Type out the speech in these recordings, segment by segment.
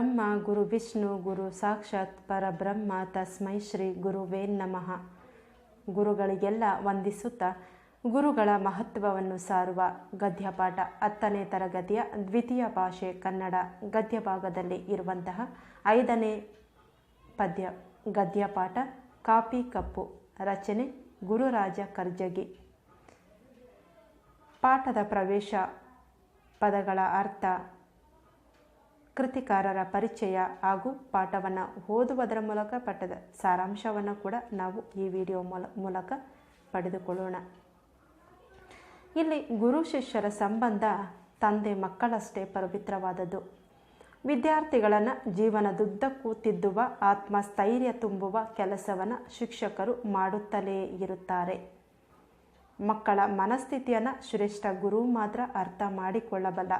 ಗುರುರ್ಬ್ರಹ್ಮ ಗುರು ವಿಷ್ಣು ಗುರು ಸಾಕ್ಷಾತ್ ಪರಬ್ರಹ್ಮ ತಸ್ಮೈ ಶ್ರೀ ಗುರುವೇ ನಮಃ ಗುರುಗಳಿಗೆಲ್ಲ ವಂದಿಸುತ್ತಾ ಗುರುಗಳ ಮಹತ್ವವನ್ನು ಸಾರುವ ಗದ್ಯಪಾಠ ಹತ್ತನೇ ತರಗತಿಯ ದ್ವಿತೀಯ ಭಾಷೆ ಕನ್ನಡ ಗದ್ಯ ಭಾಗದಲ್ಲಿ ಇರುವಂತಹ ಐದನೇ ಪದ್ಯ ಗದ್ಯಪಾಠ ಕಾಪಿ ಕಪ್ಪು ರಚನೆ ಗುರುರಾಜ ಕರ್ಜಗಿ ಪಾಠದ ಪ್ರವೇಶ ಪದಗಳ ಅರ್ಥ ಕೃತಿಕಾರರ ಪರಿಚಯ ಹಾಗೂ ಪಾಠವನ್ನು ಓದುವುದರ ಮೂಲಕ ಪಠ್ಯದ ಸಾರಾಂಶವನ್ನು ಕೂಡ ನಾವು ಈ ವಿಡಿಯೋ ಮೂಲಕ ಪಡೆದುಕೊಳ್ಳೋಣ. ಇಲ್ಲಿ ಗುರು ಶಿಷ್ಯರ ಸಂಬಂಧ ತಂದೆ ಮಕ್ಕಳಷ್ಟೇ ಪವಿತ್ರವಾದದ್ದು. ವಿದ್ಯಾರ್ಥಿಗಳನ್ನು ಜೀವನದುದ್ದಕ್ಕೂ ತಿದ್ದುವ, ಆತ್ಮಸ್ಥೈರ್ಯ ತುಂಬುವ ಕೆಲಸವನ್ನು ಶಿಕ್ಷಕರು ಮಾಡುತ್ತಲೇ ಇರುತ್ತಾರೆ. ಮಕ್ಕಳ ಮನಸ್ಥಿತಿಯನ್ನು ಶ್ರೇಷ್ಠ ಗುರು ಮಾತ್ರ ಅರ್ಥ ಮಾಡಿಕೊಳ್ಳಬಲ್ಲ.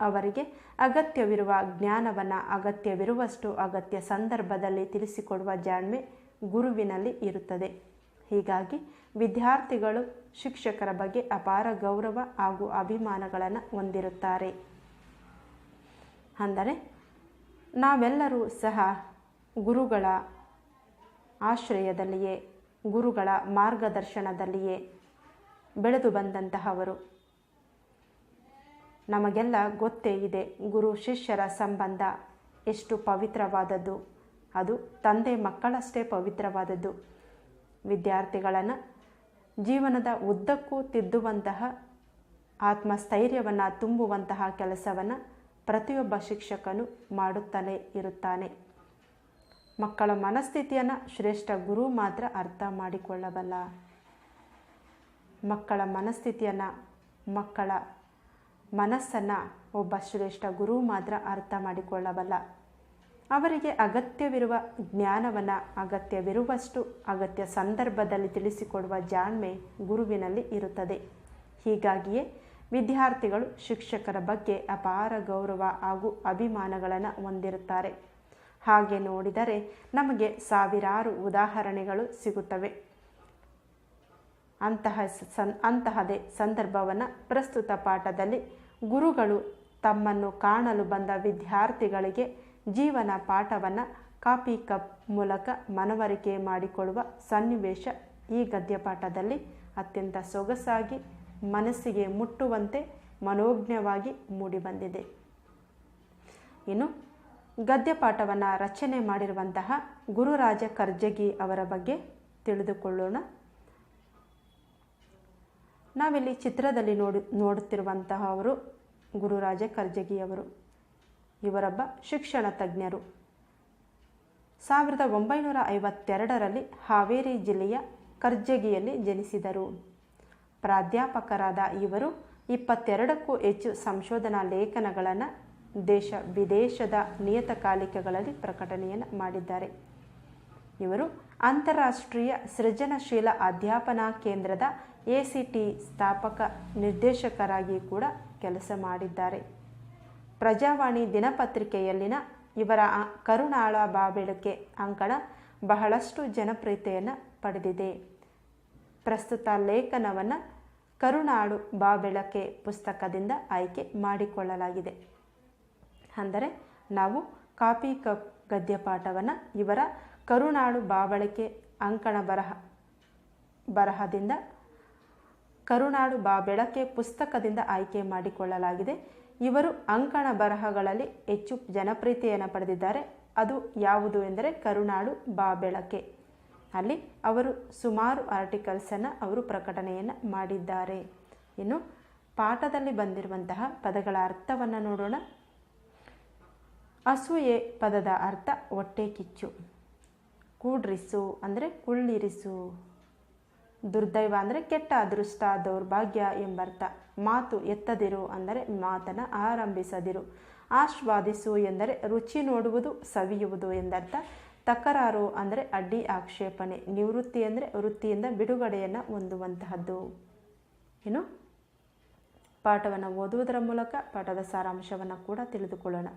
ಅವರಿಗೆ ಅಗತ್ಯವಿರುವ ಜ್ಞಾನವನ್ನು, ಅಗತ್ಯವಿರುವಷ್ಟು ಅಗತ್ಯ ಸಂದರ್ಭದಲ್ಲಿ ತಿಳಿಸಿಕೊಡುವ ಜಾಣ್ಮೆ ಗುರುವಿನಲ್ಲಿ ಇರುತ್ತದೆ. ಹೀಗಾಗಿ ವಿದ್ಯಾರ್ಥಿಗಳು ಶಿಕ್ಷಕರ ಬಗ್ಗೆ ಅಪಾರ ಗೌರವ ಹಾಗೂ ಅಭಿಮಾನಗಳನ್ನು ಹೊಂದಿರುತ್ತಾರೆ. ಅಂದರೆ ನಾವೆಲ್ಲರೂ ಸಹ ಗುರುಗಳ ಆಶ್ರಯದಲ್ಲಿಯೇ, ಗುರುಗಳ ಮಾರ್ಗದರ್ಶನದಲ್ಲಿಯೇ ಬೆಳೆದು ಬಂದಂತಹವರು. ನಮಗೆಲ್ಲ ಗೊತ್ತೇ ಇದೆ, ಗುರು ಶಿಷ್ಯರ ಸಂಬಂಧ ಎಷ್ಟು ಪವಿತ್ರವಾದದ್ದು. ಅದು ತಂದೆ ಮಕ್ಕಳಷ್ಟೇ ಪವಿತ್ರವಾದದ್ದು. ವಿದ್ಯಾರ್ಥಿಗಳನ್ನು ಜೀವನದ ಉದ್ದಕ್ಕೂ ತಿದ್ದುವಂತಹ ಆತ್ಮಸ್ಥೈರ್ಯವನ್ನು ತುಂಬುವಂತಹ ಕೆಲಸವನ್ನು ಪ್ರತಿಯೊಬ್ಬ ಶಿಕ್ಷಕನು ಮಾಡುತ್ತಲೇ ಇರುತ್ತಾನೆ. ಮಕ್ಕಳ ಮನಸ್ಥಿತಿಯನ್ನು ಶ್ರೇಷ್ಠ ಗುರು ಮಾತ್ರ ಅರ್ಥ ಮಾಡಿಕೊಳ್ಳಬಲ್ಲ. ಮಕ್ಕಳ ಮನಸ್ಥಿತಿಯನ್ನು ಮಕ್ಕಳ ಮನಸ್ಸನ್ನು ಒಬ್ಬ ಶ್ರೇಷ್ಠ ಗುರು ಮಾತ್ರ ಅರ್ಥ ಮಾಡಿಕೊಳ್ಳಬಲ್ಲ. ಅವರಿಗೆ ಅಗತ್ಯವಿರುವ ಜ್ಞಾನವನ್ನು, ಅಗತ್ಯವಿರುವಷ್ಟು ಅಗತ್ಯ ಸಂದರ್ಭದಲ್ಲಿ ತಿಳಿಸಿಕೊಡುವ ಜಾಣ್ಮೆ ಗುರುವಿನಲ್ಲಿ ಇರುತ್ತದೆ. ಹೀಗಾಗಿಯೇ ವಿದ್ಯಾರ್ಥಿಗಳು ಶಿಕ್ಷಕರ ಬಗ್ಗೆ ಅಪಾರ ಗೌರವ ಹಾಗೂ ಅಭಿಮಾನಗಳನ್ನು ಹೊಂದಿರುತ್ತಾರೆ. ಹಾಗೆ ನೋಡಿದರೆ ನಮಗೆ ಸಾವಿರಾರು ಉದಾಹರಣೆಗಳು ಸಿಗುತ್ತವೆ. ಅಂತಹ ಸನ್, ಅಂತಹದೇ ಸಂದರ್ಭವನ್ನು ಪ್ರಸ್ತುತ ಪಾಠದಲ್ಲಿ ಗುರುಗಳು ತಮ್ಮನ್ನು ಕಾಣಲು ಬಂದ ವಿದ್ಯಾರ್ಥಿಗಳಿಗೆ ಜೀವನ ಪಾಠವನ್ನು ಕಾಪಿ ಕಪ್ ಮೂಲಕ ಮನವರಿಕೆ ಮಾಡಿಕೊಳ್ಳುವ ಸನ್ನಿವೇಶ ಈ ಗದ್ಯಪಾಠದಲ್ಲಿ ಅತ್ಯಂತ ಸೊಗಸಾಗಿ, ಮನಸ್ಸಿಗೆ ಮುಟ್ಟುವಂತೆ ಮನೋಜ್ಞವಾಗಿ ಮೂಡಿಬಂದಿದೆ. ಇನ್ನು ಗದ್ಯಪಾಠವನ್ನು ರಚನೆ ಮಾಡಿರುವಂತಹ ಗುರುರಾಜ ಕರ್ಜಗಿ ಅವರ ಬಗ್ಗೆ ತಿಳಿದುಕೊಳ್ಳೋಣ. ನಾವಿಲ್ಲಿ ಚಿತ್ರದಲ್ಲಿ ನೋಡಿ, ನೋಡುತ್ತಿರುವಂತಹ ಅವರು ಗುರುರಾಜ ಕರ್ಜಗಿಯವರು ಇವರೊಬ್ಬ ಶಿಕ್ಷಣ ತಜ್ಞರು. ಸಾವಿರದ ಒಂಬೈನೂರ ಐವತ್ತೆರಡರಲ್ಲಿ ಹಾವೇರಿ ಜಿಲ್ಲೆಯ ಕರ್ಜಗಿಯಲ್ಲಿ ಜನಿಸಿದರು. ಪ್ರಾಧ್ಯಾಪಕರಾದ ಇವರು ಇಪ್ಪತ್ತೆರಡಕ್ಕೂ ಹೆಚ್ಚು ಸಂಶೋಧನಾ ಲೇಖನಗಳನ್ನು ದೇಶ ವಿದೇಶದ ನಿಯತಕಾಲಿಕೆಗಳಲ್ಲಿ ಪ್ರಕಟಣೆಯನ್ನು ಮಾಡಿದ್ದಾರೆ. ಇವರು ಅಂತಾರಾಷ್ಟ್ರೀಯ ಸೃಜನಶೀಲ ಅಧ್ಯಾಪನಾ ಕೇಂದ್ರದ ಎ ಸಿ ಟಿ ಸ್ಥಾಪಕ ನಿರ್ದೇಶಕರಾಗಿ ಕೂಡ ಕೆಲಸ ಮಾಡಿದ್ದಾರೆ. ಪ್ರಜಾವಾಣಿ ದಿನಪತ್ರಿಕೆಯಲ್ಲಿನ ಇವರ ಕರುಣಾಳ ಬಾಬೆಳಕೆ ಅಂಕಣ ಬಹಳಷ್ಟು ಜನಪ್ರಿಯತೆಯನ್ನು ಪಡೆದಿದೆ. ಪ್ರಸ್ತುತ ಲೇಖನವನ್ನು ಕರುಣಾಳು ಬಾಬೆಳಕೆ ಪುಸ್ತಕದಿಂದ ಆಯ್ಕೆ ಮಾಡಿಕೊಳ್ಳಲಾಗಿದೆ. ಅಂದರೆ ನಾವು ಕಾಪಿ ಕಪ್ ಗದ್ಯಪಾಠವನ್ನು ಇವರ ಕರುಣಾಳು ಬಾಬಳಕೆ ಅಂಕಣ ಬರಹ ಬರಹದಿಂದ ಕರುಣಾಳು ಬಾ ಬೆಳಕೆ ಪುಸ್ತಕದಿಂದ ಆಯ್ಕೆ ಮಾಡಿಕೊಳ್ಳಲಾಗಿದೆ. ಇವರು ಅಂಕಣ ಬರಹಗಳಲ್ಲಿ ಹೆಚ್ಚು ಜನಪ್ರಿಯತೆಯನ್ನು ಪಡೆದಿದ್ದಾರೆ. ಅದು ಯಾವುದು ಎಂದರೆ ಕರುನಾಡು ಬಾ ಬೆಳಕೆ. ಅಲ್ಲಿ ಅವರು ಸುಮಾರು ಆರ್ಟಿಕಲ್ಸನ್ನು ಅವರು ಪ್ರಕಟಣೆಯನ್ನು ಮಾಡಿದ್ದಾರೆ. ಇನ್ನು ಪಾಠದಲ್ಲಿ ಬಂದಿರುವಂತಹ ಪದಗಳ ಅರ್ಥವನ್ನು ನೋಡೋಣ. ಅಸೂಯೆ ಪದದ ಅರ್ಥ ಹೊಟ್ಟೆ ಕಿಚ್ಚು. ಕೂಡ್ರಿಸು ಅಂದರೆ ಕುಳ್ಳಿರಿಸು. ದುರ್ದೈವ ಅಂದರೆ ಕೆಟ್ಟ ಅದೃಷ್ಟ, ದೌರ್ಭಾಗ್ಯ ಎಂಬರ್ಥ. ಮಾತು ಎತ್ತದಿರು ಅಂದರೆ ಮಾತನ್ನು ಆರಂಭಿಸದಿರು. ಆಶ್ವಾದಿಸು ಎಂದರೆ ರುಚಿ ನೋಡುವುದು, ಸವಿಯುವುದು ಎಂದರ್ಥ. ತಕರಾರು ಅಂದರೆ ಅಡ್ಡಿ ಆಕ್ಷೇಪಣೆ. ನಿವೃತ್ತಿ ಅಂದರೆ ವೃತ್ತಿಯಿಂದ ಬಿಡುಗಡೆಯನ್ನು ಹೊಂದುವಂತಹದ್ದು. ಏನು? ಪಾಠವನ್ನು ಓದುವುದರ ಮೂಲಕ, ಪಾಠದ ಸಾರಾಂಶವನ್ನು ಕೂಡ ತಿಳಿದುಕೊಳ್ಳೋಣ.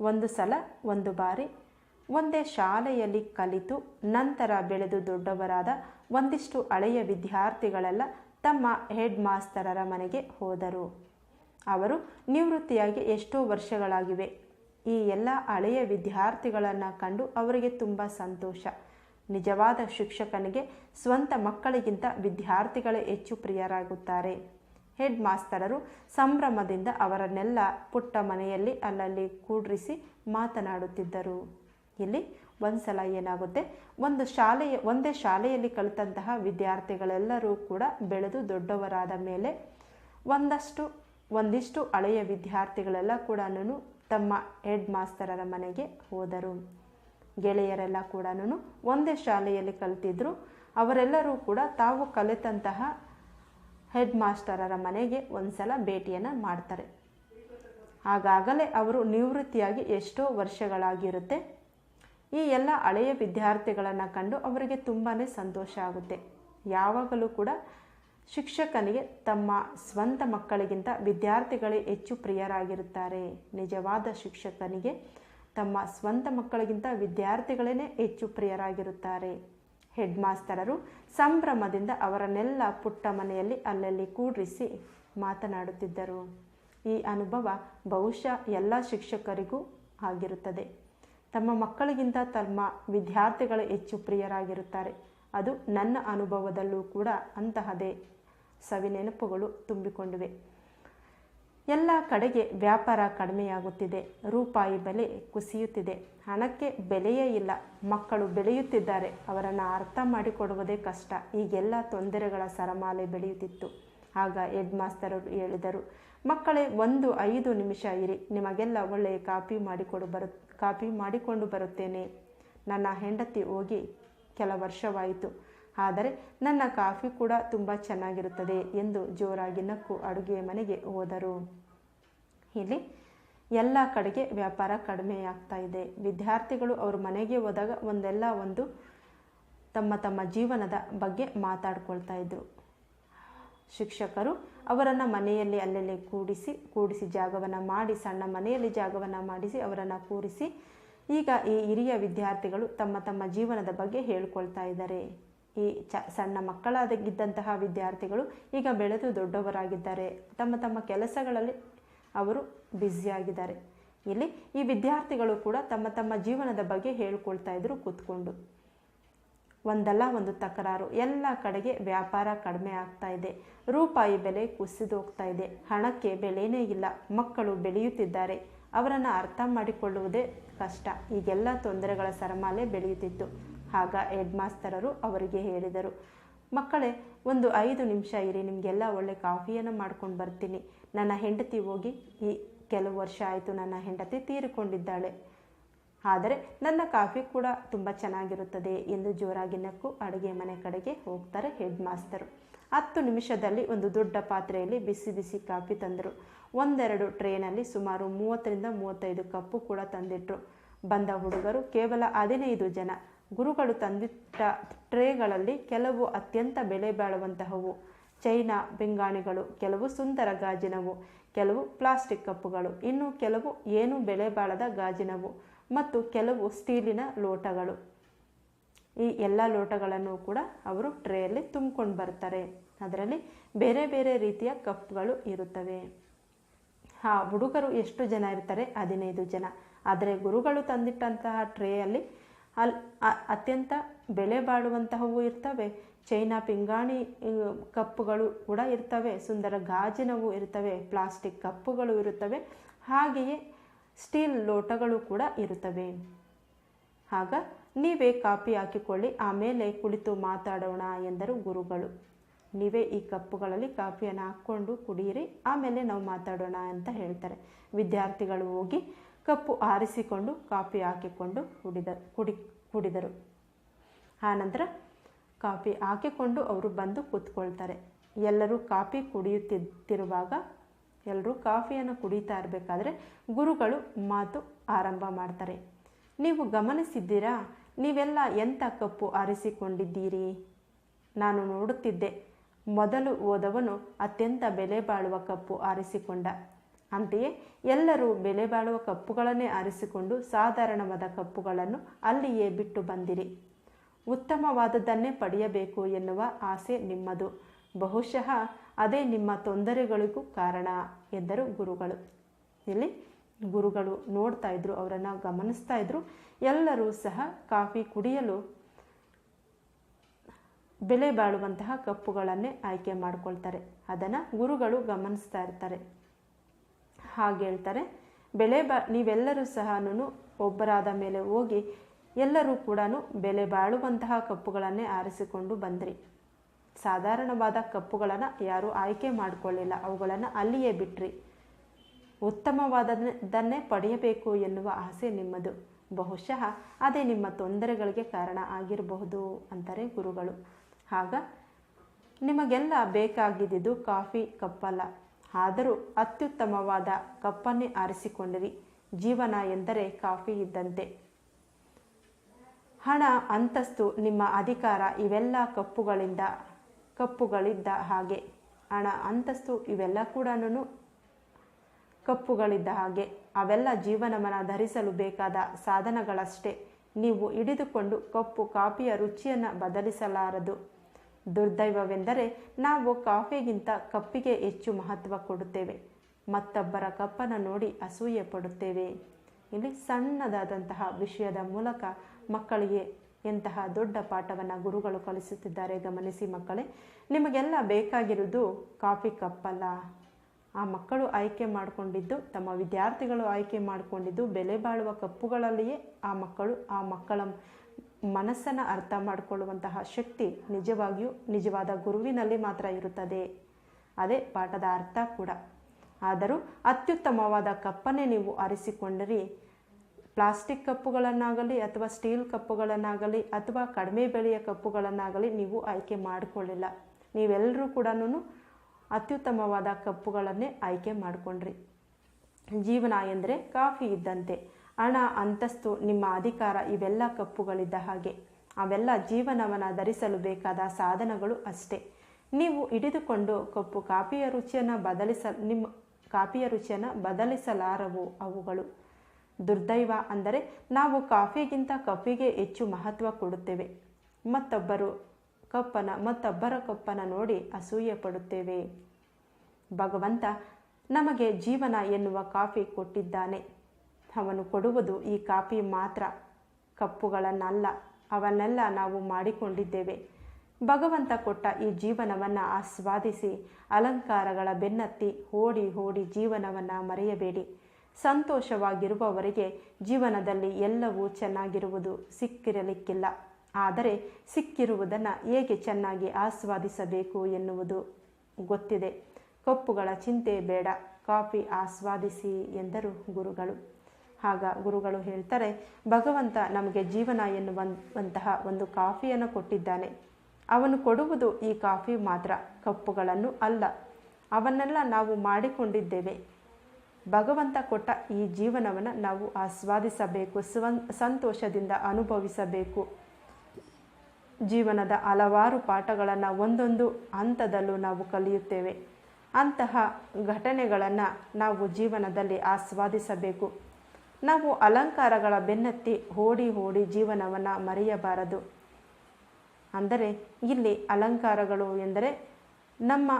ಒಂದು ಸಲ, ಒಂದು ಬಾರಿ ಒಂದೇ ಶಾಲೆಯಲ್ಲಿ ಕಲಿತು ನಂತರ ಬೆಳೆದು ದೊಡ್ಡವರಾದ ಒಂದಿಷ್ಟು ಹಳೆಯ ವಿದ್ಯಾರ್ಥಿಗಳೆಲ್ಲ ತಮ್ಮ ಹೆಡ್ ಮಾಸ್ತರರ ಮನೆಗೆ ಹೋದರು. ಅವರು ನಿವೃತ್ತಿಯಾಗಿ ಎಷ್ಟೋ ವರ್ಷಗಳಾಗಿವೆ. ಈ ಎಲ್ಲ ಹಳೆಯ ವಿದ್ಯಾರ್ಥಿಗಳನ್ನು ಕಂಡು ಅವರಿಗೆ ತುಂಬ ಸಂತೋಷ. ನಿಜವಾದ ಶಿಕ್ಷಕನಿಗೆ ಸ್ವಂತ ಮಕ್ಕಳಿಗಿಂತ ವಿದ್ಯಾರ್ಥಿಗಳೇ ಹೆಚ್ಚು ಪ್ರಿಯರಾಗುತ್ತಾರೆ. ಹೆಡ್ ಮಾಸ್ತರರು ಸಂಭ್ರಮದಿಂದ ಅವರನ್ನೆಲ್ಲ ಪುಟ್ಟ ಮನೆಯಲ್ಲಿ ಅಲ್ಲಲ್ಲಿ ಕೂಡ್ರಿಸಿ ಮಾತನಾಡುತ್ತಿದ್ದರು. ಇಲ್ಲಿ ಒಂದ್ಸಲ ಏನಾಗುತ್ತೆ? ಒಂದು ಶಾಲೆಯ ಒಂದೇ ಶಾಲೆಯಲ್ಲಿ ಕಲಿತಂತಹ ವಿದ್ಯಾರ್ಥಿಗಳೆಲ್ಲರೂ ಕೂಡ ಬೆಳೆದು ದೊಡ್ಡವರಾದ ಮೇಲೆ ಒಂದಷ್ಟು, ಒಂದಿಷ್ಟು ಹಳೆಯ ವಿದ್ಯಾರ್ಥಿಗಳೆಲ್ಲ ಕೂಡ ತಮ್ಮ ಹೆಡ್ ಮಾಸ್ತರರ ಮನೆಗೆ ಹೋದರು. ಗೆಳೆಯರೆಲ್ಲ ಕೂಡ ಒಂದೇ ಶಾಲೆಯಲ್ಲಿ ಕಲಿತಿದ್ರು. ಅವರೆಲ್ಲರೂ ಕೂಡ ತಾವು ಕಲಿತಂತಹ ಹೆಡ್ ಮಾಸ್ಟರರ ಮನೆಗೆ ಒಂದ್ಸಲ ಭೇಟಿಯನ್ನು ಮಾಡ್ತಾರೆ. ಆಗಾಗಲೇ ಅವರು ನಿವೃತ್ತಿಯಾಗಿ ಎಷ್ಟೋ ವರ್ಷಗಳಾಗಿರುತ್ತೆ. ಈ ಎಲ್ಲ ಹಳೆಯ ವಿದ್ಯಾರ್ಥಿಗಳನ್ನು ಕಂಡು ಅವರಿಗೆ ತುಂಬಾ ಸಂತೋಷ ಆಗುತ್ತೆ. ಯಾವಾಗಲೂ ಕೂಡ ಶಿಕ್ಷಕನಿಗೆ ತಮ್ಮ ಸ್ವಂತ ಮಕ್ಕಳಿಗಿಂತ ವಿದ್ಯಾರ್ಥಿಗಳೇ ಹೆಚ್ಚು ಪ್ರಿಯರಾಗಿರುತ್ತಾರೆ. ನಿಜವಾದ ಶಿಕ್ಷಕನಿಗೆ ತಮ್ಮ ಸ್ವಂತ ಮಕ್ಕಳಿಗಿಂತ ವಿದ್ಯಾರ್ಥಿಗಳೇ ಹೆಚ್ಚು ಪ್ರಿಯರಾಗಿರುತ್ತಾರೆ. ಹೆಡ್ ಮಾಸ್ತರರು ಸಂಭ್ರಮದಿಂದ ಅವರನ್ನೆಲ್ಲ ಪುಟ್ಟ ಮನೆಯಲ್ಲಿ ಅಲ್ಲಲ್ಲಿ ಕೂಡಿಸಿ ಮಾತನಾಡುತ್ತಿದ್ದರು. ಈ ಅನುಭವ ಬಹುಶಃ ಎಲ್ಲ ಶಿಕ್ಷಕರಿಗೂ ಆಗಿರುತ್ತದೆ. ತಮ್ಮ ಮಕ್ಕಳಿಗಿಂತ ತಮ್ಮ ವಿದ್ಯಾರ್ಥಿಗಳು ಹೆಚ್ಚು ಪ್ರಿಯರಾಗಿರುತ್ತಾರೆ. ಅದು ನನ್ನ ಅನುಭವದಲ್ಲೂ ಕೂಡ ಅಂತಹದೇ ಸವಿನೆನಪುಗಳು ತುಂಬಿಕೊಂಡಿವೆ. ಎಲ್ಲ ಕಡೆಗೆ ವ್ಯಾಪಾರ ಕಡಿಮೆಯಾಗುತ್ತಿದೆ. ರೂಪಾಯಿ ಬೆಲೆ ಕುಸಿಯುತ್ತಿದೆ. ಹಣಕ್ಕೆ ಬೆಲೆಯೇ ಇಲ್ಲ. ಮಕ್ಕಳು ಬೆಳೆಯುತ್ತಿದ್ದಾರೆ. ಅವರನ್ನು ಅರ್ಥ ಮಾಡಿಕೊಡುವುದೇ ಕಷ್ಟ. ಈಗೆಲ್ಲ ತೊಂದರೆಗಳ ಸರಮಾಲೆ ಬೆಳೆಯುತ್ತಿತ್ತು. ಆಗ ಹೆಡ್ ಮಾಸ್ತರರು ಹೇಳಿದರು, ಮಕ್ಕಳೇ, ಒಂದು ಐದು ನಿಮಿಷ ಇರಿ. ನಿಮಗೆಲ್ಲ ಒಳ್ಳೆಯ ಕಾಪಿ ಮಾಡಿಕೊಡು ಬರು ಕಾಪಿ ಮಾಡಿಕೊಂಡು ಬರುತ್ತೇನೆ. ನನ್ನ ಹೆಂಡತಿ ಹೋಗಿ ಕೆಲ ವರ್ಷವಾಯಿತು. ಆದರೆ ನನ್ನ ಕಾಫಿ ಕೂಡ ತುಂಬ ಚೆನ್ನಾಗಿರುತ್ತದೆ ಎಂದು ಜೋರಾಗಿ ನಕ್ಕು ಅಡುಗೆ ಮನೆಗೆ ಹೋದರು. ಇಲ್ಲಿ ಎಲ್ಲ ಕಡೆಗೆ ವ್ಯಾಪಾರ ಕಡಿಮೆಯಾಗ್ತಾ ಇದೆ. ವಿದ್ಯಾರ್ಥಿಗಳು ಅವರು ಮನೆಗೆ ಹೋದಾಗ ಒಂದೆಲ್ಲ ಒಂದು ತಮ್ಮ ತಮ್ಮ ಜೀವನದ ಬಗ್ಗೆ ಮಾತಾಡ್ಕೊಳ್ತಾ ಇದ್ರು. ಶಿಕ್ಷಕರು ಅವರನ್ನು ಮನೆಯಲ್ಲಿ ಅಲ್ಲಲ್ಲಿ ಕೂಡಿಸಿ ಕೂಡಿಸಿ ಜಾಗವನ್ನು ಮಾಡಿ, ಸಣ್ಣ ಮನೆಯಲ್ಲಿ ಜಾಗವನ್ನು ಮಾಡಿಸಿ ಅವರನ್ನು ಕೂರಿಸಿ ಈಗ ಈ ಹಿರಿಯ ವಿದ್ಯಾರ್ಥಿಗಳು ತಮ್ಮ ತಮ್ಮ ಜೀವನದ ಬಗ್ಗೆ ಹೇಳ್ಕೊಳ್ತಾ ಇದ್ದಾರೆ. ಈ ಚ, ಸಣ್ಣ ಮಕ್ಕಳಾಗಿದ್ದಂತಹ ವಿದ್ಯಾರ್ಥಿಗಳು ಈಗ ಬೆಳೆದು ದೊಡ್ಡವರಾಗಿದ್ದಾರೆ. ತಮ್ಮ ತಮ್ಮ ಕೆಲಸಗಳಲ್ಲಿ ಅವರು ಬ್ಯುಸಿಯಾಗಿದ್ದಾರೆ. ಇಲ್ಲಿ ಈ ವಿದ್ಯಾರ್ಥಿಗಳು ಕೂಡ ತಮ್ಮ ತಮ್ಮ ಜೀವನದ ಬಗ್ಗೆ ಹೇಳ್ಕೊಳ್ತಾ ಇದ್ರು ಕೂತ್ಕೊಂಡು. ಒಂದಲ್ಲ ಒಂದು ತಕರಾರು. ಎಲ್ಲ ಕಡೆಗೆ ವ್ಯಾಪಾರ ಕಡಿಮೆ ಆಗ್ತಾ ಇದೆ. ರೂಪಾಯಿ ಬೆಲೆ ಕುಸಿದು ಹೋಗ್ತಾ ಇದೆ. ಹಣಕ್ಕೆ ಬೆಲೆಯೇ ಇಲ್ಲ. ಮಕ್ಕಳು ಬೆಳೆಯುತ್ತಿದ್ದಾರೆ. ಅವರನ್ನು ಅರ್ಥ ಮಾಡಿಕೊಳ್ಳುವುದೇ ಕಷ್ಟ. ಈಗೆಲ್ಲ ತೊಂದರೆಗಳ ಸರಮಾಲೆ ಬೆಳೆಯುತ್ತಿತ್ತು. ಆಗ ಹೆಡ್ ಮಾಸ್ತರರು ಅವರಿಗೆ ಹೇಳಿದರು, ಮಕ್ಕಳೇ, ಒಂದು ಐದು ನಿಮಿಷ ಇರಿ. ನಿಮಗೆಲ್ಲ ಒಳ್ಳೆ ಕಾಫಿಯನ್ನು ಮಾಡ್ಕೊಂಡು ಬರ್ತೀನಿ. ನನ್ನ ಹೆಂಡತಿ ಹೋಗಿ ಈ ಕೆಲವು ವರ್ಷ ಆಯಿತು. ನನ್ನ ಹೆಂಡತಿ ತೀರಿಕೊಂಡಿದ್ದಾಳೆ. ಆದರೆ ನನ್ನ ಕಾಫಿ ಕೂಡ ತುಂಬ ಚೆನ್ನಾಗಿರುತ್ತದೆ ಎಂದು ಜೋರಾಗಿ ನಕ್ಕು ಅಡುಗೆ ಮನೆ ಕಡೆಗೆ ಹೋಗ್ತಾರೆ ಹೆಡ್ ಮಾಸ್ತರು ಹತ್ತು ನಿಮಿಷದಲ್ಲಿ ಒಂದು ದೊಡ್ಡ ಪಾತ್ರೆಯಲ್ಲಿ ಬಿಸಿ ಬಿಸಿ ಕಾಫಿ ತಂದರು. ಒಂದೆರಡು ಟ್ರೇನಲ್ಲಿ ಸುಮಾರು ಮೂವತ್ತರಿಂದ ಮೂವತ್ತೈದು ಕಪ್ಪು ಕೂಡ ತಂದಿಟ್ರು. ಬಂದ ಹುಡುಗರು ಕೇವಲ ಹದಿನೈದು ಜನ. ಗುರುಗಳು ತಂದಿಟ್ಟ ಟ್ರೇಗಳಲ್ಲಿ ಕೆಲವು ಅತ್ಯಂತ ಬೆಲೆ ಬಾಳುವಂತಹವು. ಚೈನಾ ಬೆಂಗಾಣಿಗಳು ಕೆಲವು ಸುಂದರ ಗಾಜಿನವು, ಕೆಲವು ಪ್ಲಾಸ್ಟಿಕ್ ಕಪ್ಪುಗಳು, ಇನ್ನು ಕೆಲವು ಏನು ಬೆಲೆ ಬಾಳದ ಗಾಜಿನವು. ಮತ್ತು ಕೆಲವು ಸ್ಟೀಲಿನ ಲೋಟಗಳು. ಈ ಎಲ್ಲ ಲೋಟಗಳನ್ನು ಕೂಡ ಅವರು ಟ್ರೇಯಲ್ಲಿ ತುಂಬಿಕೊಂಡು ಬರ್ತಾರೆ. ಅದರಲ್ಲಿ ಬೇರೆ ಬೇರೆ ರೀತಿಯ ಕಪ್ಗಳು ಇರುತ್ತವೆ. ಆ ಹುಡುಗರು ಎಷ್ಟು ಜನ ಇರ್ತಾರೆ? ಹದಿನೈದು ಜನ. ಆದರೆ ಗುರುಗಳು ತಂದಿಟ್ಟಂತಹ ಟ್ರೇಯಲ್ಲಿ ಅಲ್ಲಿ ಅತ್ಯಂತ ಬೆಲೆ ಬಾಳುವಂತಹವು ಇರ್ತವೆ. ಚೈನಾ ಪಿಂಗಾಣಿ ಕಪ್ಪುಗಳು ಕೂಡ ಇರ್ತವೆ. ಸುಂದರ ಗಾಜಿನವು ಇರ್ತವೆ. ಪ್ಲಾಸ್ಟಿಕ್ ಕಪ್ಪುಗಳು ಇರುತ್ತವೆ. ಹಾಗೆಯೇ ಸ್ಟೀಲ್ ಲೋಟಗಳು ಕೂಡ ಇರುತ್ತವೆ. ಆಗ ನೀವೇ ಕಾಪಿ ಹಾಕಿಕೊಳ್ಳಿ, ಆಮೇಲೆ ಕುಳಿತು ಮಾತಾಡೋಣ ಎಂದರು ಗುರುಗಳು. ನೀವೇ ಈ ಕಪ್ಪುಗಳಲ್ಲಿ ಕಾಫಿಯನ್ನು ಹಾಕ್ಕೊಂಡು ಕುಡಿಯಿರಿ, ಆಮೇಲೆ ನಾವು ಮಾತಾಡೋಣ ಅಂತ ಹೇಳ್ತಾರೆ. ವಿದ್ಯಾರ್ಥಿಗಳು ಹೋಗಿ ಕಪ್ಪು ಆರಿಸಿಕೊಂಡು ಕಾಫಿ ಹಾಕಿಕೊಂಡು ಕುಡಿದ, ಕುಡಿ, ಕುಡಿದರು. ಆನಂತರ ಕಾಫಿ ಹಾಕಿಕೊಂಡು ಅವರು ಬಂದು ಕೂತ್ಕೊಳ್ತಾರೆ. ಎಲ್ಲರೂ ಕಾಫಿ ಕುಡಿಯುತ್ತಿರುವಾಗ ಎಲ್ಲರೂ ಕಾಫಿಯನ್ನು ಕುಡಿತಾ ಇರಬೇಕಾದ್ರೆ ಗುರುಗಳು ಮಾತು ಆರಂಭ ಮಾಡ್ತಾರೆ. ನೀವು ಗಮನಿಸಿದ್ದೀರಾ? ನೀವೆಲ್ಲ ಎಂಥ ಕಪ್ಪು ಆರಿಸಿಕೊಂಡಿದ್ದೀರಿ? ನಾನು ನೋಡುತ್ತಿದ್ದೆ. ಮೊದಲು ಓದವನು ಅತ್ಯಂತ ಬೆಲೆ ಬಾಳುವ ಕಪ್ಪು ಆರಿಸಿಕೊಂಡ. ಅಂತೆಯೇ ಎಲ್ಲರೂ ಬೆಲೆ ಬಾಳುವ ಕಪ್ಪುಗಳನ್ನೇ ಆರಿಸಿಕೊಂಡು ಸಾಧಾರಣವಾದ ಕಪ್ಪುಗಳನ್ನು ಅಲ್ಲಿಯೇ ಬಿಟ್ಟು ಬಂದಿರಿ. ಉತ್ತಮವಾದದ್ದನ್ನೇ ಪಡೆಯಬೇಕು ಎನ್ನುವ ಆಸೆ ನಿಮ್ಮದು. ಬಹುಶಃ ಅದೇ ನಿಮ್ಮ ತೊಂದರೆಗಳಿಗೂ ಕಾರಣ ಎಂದರು ಗುರುಗಳು. ಇಲ್ಲಿ ಗುರುಗಳು ನೋಡ್ತಾ ಇದ್ರು, ಅವರನ್ನು ಗಮನಿಸ್ತಾ ಇದ್ರು. ಎಲ್ಲರೂ ಸಹ ಕಾಫಿ ಕುಡಿಯಲು ಬೆಲೆ ಬಾಳುವಂತಹ ಕಪ್ಪುಗಳನ್ನೇ ಆಯ್ಕೆ ಮಾಡ್ಕೊಳ್ತಾರೆ. ಅದನ್ನು ಗುರುಗಳು ಗಮನಿಸ್ತಾ ಇರ್ತಾರೆ. ಹಾಗೆ ಹೇಳ್ತಾರೆ, ಬೆಲೆ ಬಾ, ನೀವೆಲ್ಲರೂ ಸಹ ಒಬ್ಬರಾದ ಮೇಲೆ ಹೋಗಿ ಎಲ್ಲರೂ ಕೂಡ ಬೆಲೆ ಬಾಳುವಂತಹ ಕಪ್ಪುಗಳನ್ನೇ ಆರಿಸಿಕೊಂಡು ಬಂದ್ರಿ. ಸಾಧಾರಣವಾದ ಕಪ್ಪುಗಳನ್ನು ಯಾರೂ ಆಯ್ಕೆ ಮಾಡಿಕೊಳ್ಳಿಲ್ಲ. ಅವುಗಳನ್ನು ಅಲ್ಲಿಯೇ ಬಿಟ್ರಿ. ಉತ್ತಮವಾದದನ್ನೇ ಪಡೆಯಬೇಕು ಎನ್ನುವ ಆಸೆ ನಿಮ್ಮದು. ಬಹುಶಃ ಅದೇ ನಿಮ್ಮ ತೊಂದರೆಗಳಿಗೆ ಕಾರಣ ಆಗಿರಬಹುದು ಅಂತಾರೆ ಗುರುಗಳು. ಆಗ ನಿಮಗೆಲ್ಲ ಬೇಕಾಗಿದ್ದು ಕಾಫಿ ಕಪ್ಪಲ್ಲ. ಆದರೂ ಅತ್ಯುತ್ತಮವಾದ ಕಪ್ಪನ್ನೇ ಆರಿಸಿಕೊಂಡಿರಿ. ಜೀವನ ಎಂದರೆ ಕಾಫಿ ಇದ್ದಂತೆ. ಹಣ, ಅಂತಸ್ತು, ನಿಮ್ಮ ಅಧಿಕಾರ ಇವೆಲ್ಲ ಕಪ್ಪುಗಳಿಂದ ಕಪ್ಪುಗಳಿದ್ದ ಹಾಗೆ, ಹಣ, ಅಂತಸ್ತು ಇವೆಲ್ಲ ಕೂಡ ಕಪ್ಪುಗಳಿದ್ದ ಹಾಗೆ. ಅವೆಲ್ಲ ಜೀವನವನ್ನು ಧರಿಸಲು ಬೇಕಾದ ಸಾಧನಗಳಷ್ಟೇ. ನೀವು ಹಿಡಿದುಕೊಂಡು ಕಪ್ಪು ಕಾಫಿಯ ರುಚಿಯನ್ನು ಬದಲಿಸಲಾರದು. ದುರ್ದೈವವೆಂದರೆ ನಾವು ಕಾಫಿಗಿಂತ ಕಪ್ಪಿಗೆ ಹೆಚ್ಚು ಮಹತ್ವ ಕೊಡುತ್ತೇವೆ. ಮತ್ತೊಬ್ಬರ ಕಪ್ಪನ್ನು ನೋಡಿ ಅಸೂಯೆ ಪಡುತ್ತೇವೆ ಇಲ್ಲಿ ಸಣ್ಣದಾದಂತಹ ವಿಷಯದ ಮೂಲಕ ಮಕ್ಕಳಿಗೆ ಎಂತಹ ದೊಡ್ಡ ಪಾಠವನ್ನು ಗುರುಗಳು ಕಲಿಸುತ್ತಿದ್ದಾರೆ, ಗಮನಿಸಿ ಮಕ್ಕಳೇ. ನಿಮಗೆಲ್ಲ ಬೇಕಾಗಿರುವುದು ಕಾಫಿ ಕಪ್ಪಲ್ಲ. ಆ ಮಕ್ಕಳು ಆಯ್ಕೆ ಮಾಡಿಕೊಂಡಿದ್ದು, ತಮ್ಮ ವಿದ್ಯಾರ್ಥಿಗಳು ಆಯ್ಕೆ ಮಾಡಿಕೊಂಡಿದ್ದು ಬೆಲೆ ಬಾಳುವ ಕಪ್ಪುಗಳಲ್ಲಿಯೇ ಆ ಮಕ್ಕಳು ಆ ಮಕ್ಕಳ ಮನಸ್ಸನ್ನು ಅರ್ಥ ಮಾಡಿಕೊಳ್ಳುವಂತಹ ಶಕ್ತಿ ನಿಜವಾಗಿಯೂ ನಿಜವಾದ ಗುರುವಿನಲ್ಲಿ ಮಾತ್ರ ಇರುತ್ತದೆ. ಅದೇ ಪಾಠದ ಅರ್ಥ ಕೂಡ. ಆದರೂ ಅತ್ಯುತ್ತಮವಾದ ಕಪ್ಪನ್ನೇ ನೀವು ಆರಿಸಿಕೊಂಡರೆ ಪ್ಲಾಸ್ಟಿಕ್ ಕಪ್ಪುಗಳನ್ನಾಗಲಿ ಅಥವಾ ಸ್ಟೀಲ್ ಕಪ್ಪುಗಳನ್ನಾಗಲಿ ಅಥವಾ ಕಡಿಮೆ ಬೆಲೆಯ ಕಪ್ಪುಗಳನ್ನಾಗಲಿ ನೀವು ಆಯ್ಕೆ ಮಾಡಿಕೊಳ್ಳಿಲ್ಲ. ನೀವೆಲ್ಲರೂ ಕೂಡ ಅತ್ಯುತ್ತಮವಾದ ಕಪ್ಪುಗಳನ್ನೇ ಆಯ್ಕೆ ಮಾಡಿಕೊಂಡ್ರಿ. ಜೀವನ ಎಂದರೆ ಕಾಫಿ ಇದ್ದಂತೆ. ಹಣ, ಅಂತಸ್ತು, ನಿಮ್ಮ ಅಧಿಕಾರ ಇವೆಲ್ಲ ಕಪ್ಪುಗಳಿದ್ದ ಹಾಗೆ. ಅವೆಲ್ಲ ಜೀವನವನ್ನು ಧರಿಸಲು ಬೇಕಾದ ಸಾಧನಗಳು ಅಷ್ಟೇ. ನೀವು ಹಿಡಿದುಕೊಂಡು ಕಪ್ಪು ಕಾಫಿಯ ರುಚಿಯನ್ನು ಬದಲಿಸ, ನಿಮ್ಮ ಕಾಫಿಯ ರುಚಿಯನ್ನು ಬದಲಿಸಲಾರವು ಅವುಗಳು. ದುರ್ದೈವ ಅಂದರೆ ನಾವು ಕಾಫಿಗಿಂತ ಕಫಿಗೆ ಹೆಚ್ಚು ಮಹತ್ವ ಕೊಡುತ್ತೇವೆ. ಮತ್ತೊಬ್ಬರು ಕಪ್ಪನ, ಮತ್ತೊಬ್ಬರ ಕಪ್ಪನ ನೋಡಿ ಅಸೂಯೆ ಪಡುತ್ತೇವೆ. ಭಗವಂತ ನಮಗೆ ಜೀವನ ಎನ್ನುವ ಕಾಫಿ ಕೊಟ್ಟಿದ್ದಾನೆ. ಅವನು ಕೊಡುವುದು ಈ ಕಾಫಿ ಮಾತ್ರ. ಕಪ್ಪುಗಳನ್ನಲ್ಲ, ಅವನ್ನೆಲ್ಲ ನಾವು ಮಾಡಿಕೊಂಡಿದ್ದೇವೆ. ಭಗವಂತ ಕೊಟ್ಟ ಈ ಜೀವನವನ್ನು ಆಸ್ವಾದಿಸಿ, ಅಲಂಕಾರಗಳ ಬೆನ್ನತ್ತಿ, ಓಡಿ ಓಡಿ ಜೀವನವನ್ನು ಮರೆಯಬೇಡಿ. ಸಂತೋಷವಾಗಿರುವವರಿಗೆ ಜೀವನದಲ್ಲಿ ಎಲ್ಲವೂ ಚೆನ್ನಾಗಿರುವುದು ಸಿಕ್ಕಿರಲಿಕ್ಕಿಲ್ಲ. ಆದರೆ ಸಿಕ್ಕಿರುವುದನ್ನು ಹೇಗೆ ಚೆನ್ನಾಗಿ ಆಸ್ವಾದಿಸಬೇಕು ಎನ್ನುವುದು ಗೊತ್ತಿದೆ. ಕಪ್ಪುಗಳ ಚಿಂತೆ ಬೇಡ, ಕಾಫಿ ಆಸ್ವಾದಿಸಿ ಎಂದರು ಗುರುಗಳು. ಆಗ ಗುರುಗಳು ಹೇಳ್ತಾರೆ, ಭಗವಂತ ನಮಗೆ ಜೀವನ ಎನ್ನುವಂತಹ ಒಂದು ಕಾಫಿಯನ್ನು ಕೊಟ್ಟಿದ್ದಾನೆ. ಅವನು ಕೊಡುವುದು ಈ ಕಾಫಿ ಮಾತ್ರ, ಕಪ್ಪುಗಳನ್ನು ಅಲ್ಲ. ಅವನ್ನೆಲ್ಲ ನಾವು ಮಾಡಿಕೊಂಡಿದ್ದೇವೆ. ಭಗವಂತ ಕೊಟ್ಟ ಈ ಜೀವನವನ್ನು ನಾವು ಆಸ್ವಾದಿಸಬೇಕು ಸಂತೋಷದಿಂದ ಅನುಭವಿಸಬೇಕು. ಜೀವನದ ಹಲವಾರು ಪಾಠಗಳನ್ನು ಒಂದೊಂದು ಹಂತದಲ್ಲೂ ನಾವು ಕಲಿಯುತ್ತೇವೆ. ಅಂತಹ ಘಟನೆಗಳನ್ನು ನಾವು ಜೀವನದಲ್ಲಿ ಆಸ್ವಾದಿಸಬೇಕು. ನಾವು ಅಲಂಕಾರಗಳ ಬೆನ್ನತ್ತಿ ಓಡಿ ಓಡಿ ಜೀವನವನ್ನು ಮರೆಯಬಾರದು. ಅಂದರೆ ಇಲ್ಲಿ ಅಲಂಕಾರಗಳು ಎಂದರೆ ನಮ್ಮ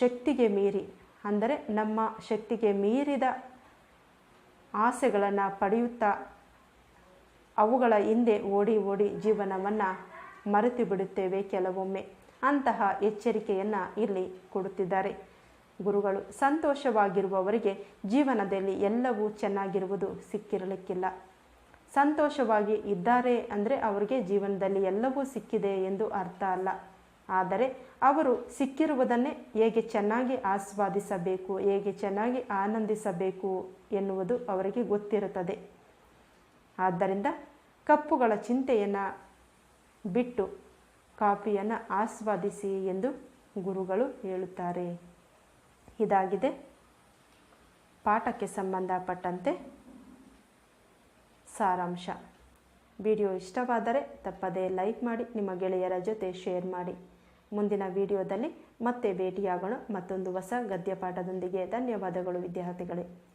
ಶಕ್ತಿಗೆ ಮೀರಿ ಅಂದರೆ ನಮ್ಮ ಶಕ್ತಿಗೆ ಮೀರಿದ ಆಸೆಗಳನ್ನು ಪಡೆಯುತ್ತಾ ಅವುಗಳ ಹಿಂದೆ ಓಡಿ ಓಡಿ ಜೀವನವನ್ನು ಮರೆತು ಬಿಡುತ್ತೇವೆ ಕೆಲವೊಮ್ಮೆ. ಅಂತಹ ಎಚ್ಚರಿಕೆಯನ್ನು ಇಲ್ಲಿ ಕೊಡುತ್ತಿದ್ದಾರೆ. ಗುರುಗಳು, ಸಂತೋಷವಾಗಿರುವವರಿಗೆ ಜೀವನದಲ್ಲಿ ಎಲ್ಲವೂ ಚೆನ್ನಾಗಿರುವುದು ಸಿಕ್ಕಿರಲಿಕ್ಕಿಲ್ಲ. ಸಂತೋಷವಾಗಿ ಇದ್ದಾರೆ ಅಂದರೆ ಅವರಿಗೆ ಜೀವನದಲ್ಲಿ ಎಲ್ಲವೂ ಸಿಕ್ಕಿದೆ ಎಂದು ಅರ್ಥ ಅಲ್ಲ. ಆದರೆ ಅವರು ಸಿಕ್ಕಿರುವುದನ್ನೇ ಹೇಗೆ ಚೆನ್ನಾಗಿ ಆಸ್ವಾದಿಸಬೇಕು, ಹೇಗೆ ಚೆನ್ನಾಗಿ ಆನಂದಿಸಬೇಕು ಎನ್ನುವುದು ಅವರಿಗೆ ಗೊತ್ತಿರುತ್ತದೆ. ಆದ್ದರಿಂದ ಕಪ್ಪುಗಳ ಚಿಂತೆಯನ್ನು ಬಿಟ್ಟು ಕಾಫಿಯನ್ನು ಆಸ್ವಾದಿಸಿ ಎಂದು ಗುರುಗಳು ಹೇಳುತ್ತಾರೆ. ಇದಾಗಿದೆ. ಪಾಠಕ್ಕೆ ಸಂಬಂಧಪಟ್ಟಂತೆ ಸಾರಾಂಶ. ವಿಡಿಯೋ ಇಷ್ಟವಾದರೆ ತಪ್ಪದೇ ಲೈಕ್ ಮಾಡಿ, ನಿಮ್ಮ ಗೆಳೆಯರ ಜೊತೆ ಶೇರ್ ಮಾಡಿ. ಮುಂದಿನ ವಿಡಿಯೋದಲ್ಲಿ ಮತ್ತೆ ಭೇಟಿಯಾಗೋಣ. ಮತ್ತೊಂದು ಹೊಸ ಗದ್ಯಪಾಠದೊಂದಿಗೆ ಧನ್ಯವಾದಗಳು ವಿದ್ಯಾರ್ಥಿಗಳೇ.